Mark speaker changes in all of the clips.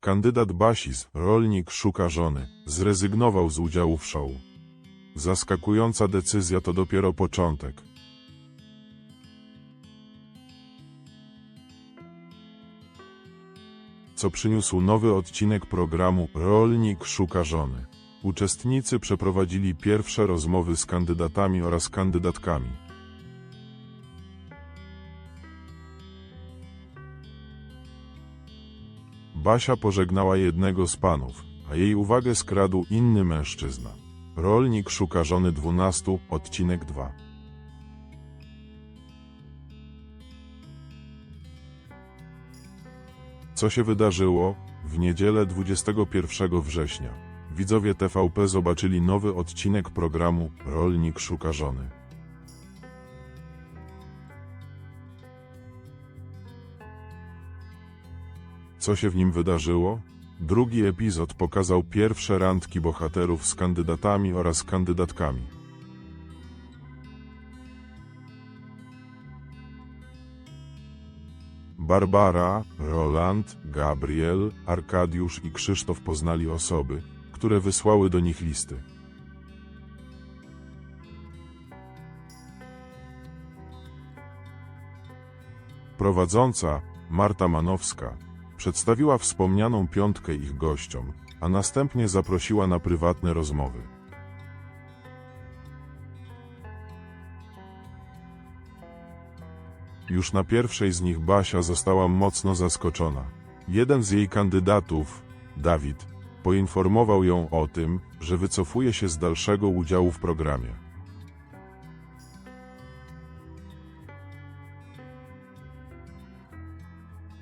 Speaker 1: Kandydat Basis, rolnik szuka żony, zrezygnował z udziału w show. Zaskakująca decyzja to dopiero początek. Co przyniósł nowy odcinek programu Rolnik szuka żony. Uczestnicy przeprowadzili pierwsze rozmowy z kandydatami oraz kandydatkami. Basia pożegnała jednego z panów, a jej uwagę skradł inny mężczyzna. Rolnik szuka żony 12, odcinek 2. Co się wydarzyło? W niedzielę 21 września widzowie TVP zobaczyli nowy odcinek programu Rolnik szuka żony. Co się w nim wydarzyło? Drugi epizod pokazał pierwsze randki bohaterów z kandydatami oraz kandydatkami. Barbara, Roland, Gabriel, Arkadiusz i Krzysztof poznali osoby, które wysłały do nich listy. Prowadząca, Marta Manowska, przedstawiła wspomnianą piątkę ich gościom, a następnie zaprosiła na prywatne rozmowy. Już na pierwszej z nich Basia została mocno zaskoczona. Jeden z jej kandydatów, Dawid, poinformował ją o tym, że wycofuje się z dalszego udziału w programie.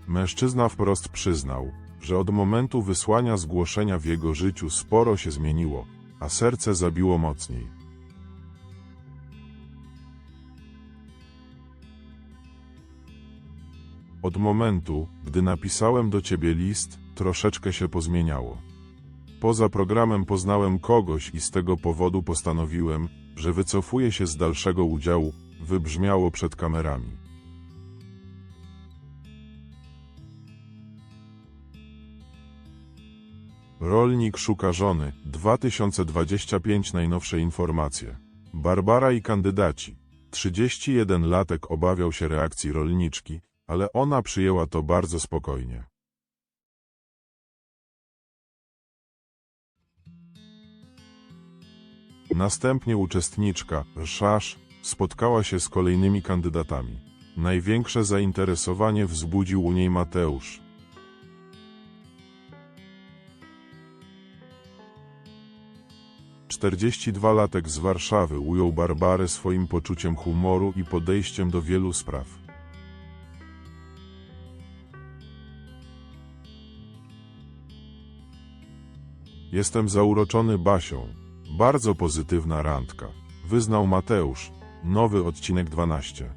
Speaker 1: Mężczyzna wprost przyznał, że od momentu wysłania zgłoszenia w jego życiu sporo się zmieniło, a serce zabiło mocniej. Od momentu, gdy napisałem do ciebie list, troszeczkę się pozmieniało. Poza programem poznałem kogoś i z tego powodu postanowiłem, że wycofuję się z dalszego udziału, wybrzmiało przed kamerami. Rolnik szuka żony. 2025 najnowsze informacje. Barbara i kandydaci. 31-latek obawiał się reakcji rolniczki, ale ona przyjęła to bardzo spokojnie. Następnie uczestniczka, Szasz, spotkała się z kolejnymi kandydatami. Największe zainteresowanie wzbudził u niej Mateusz. Czterdzieści dwa latek z Warszawy ujął Barbarę swoim poczuciem humoru i podejściem do wielu spraw. Jestem zauroczony Basią. Bardzo pozytywna randka. Wyznał Mateusz. Nowy odcinek 12.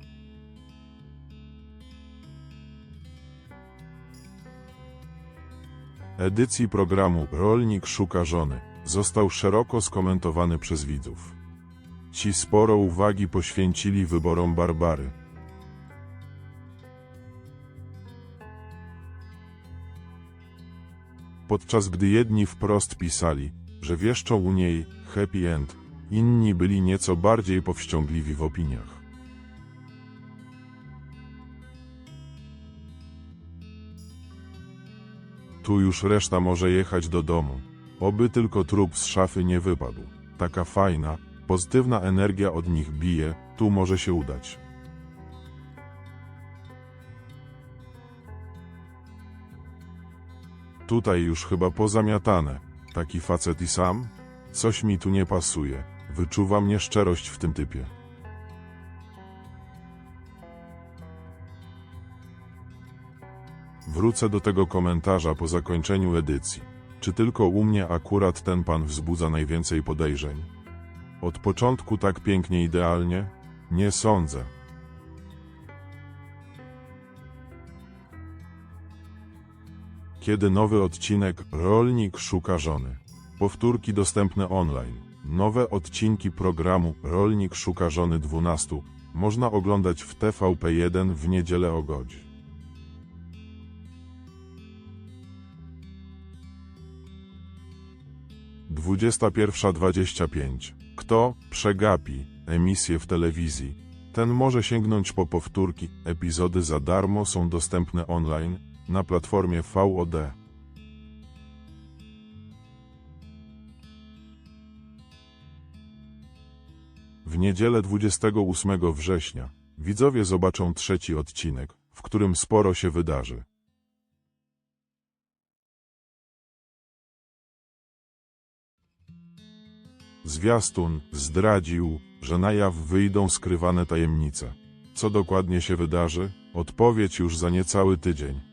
Speaker 1: Edycji programu Rolnik szuka żony został szeroko skomentowany przez widzów. Ci sporo uwagi poświęcili wyborom Barbary. Podczas gdy jedni wprost pisali, że wieszczą u niej happy end, inni byli nieco bardziej powściągliwi w opiniach. Tu już reszta może jechać do domu. Oby tylko trup z szafy nie wypadł. Taka fajna, pozytywna energia od nich bije, tu może się udać. Tutaj już chyba pozamiatane. Taki facet i sam? Coś mi tu nie pasuje. Wyczuwam nieszczerość w tym typie. Wrócę do tego komentarza po zakończeniu edycji. Czy tylko u mnie akurat ten pan wzbudza najwięcej podejrzeń? Od początku tak pięknie idealnie? Nie sądzę. Kiedy nowy odcinek Rolnik szuka żony. Powtórki dostępne online. Nowe odcinki programu Rolnik szuka żony 12 można oglądać w TVP1 w niedzielę o godz. 21.25. Kto przegapi emisję w telewizji, ten może sięgnąć po powtórki. Epizody za darmo są dostępne online na platformie VOD. W niedzielę 28 września widzowie zobaczą trzeci odcinek, w którym sporo się wydarzy. Zwiastun zdradził, że na jaw wyjdą skrywane tajemnice. Co dokładnie się wydarzy? Odpowiedź już za niecały tydzień.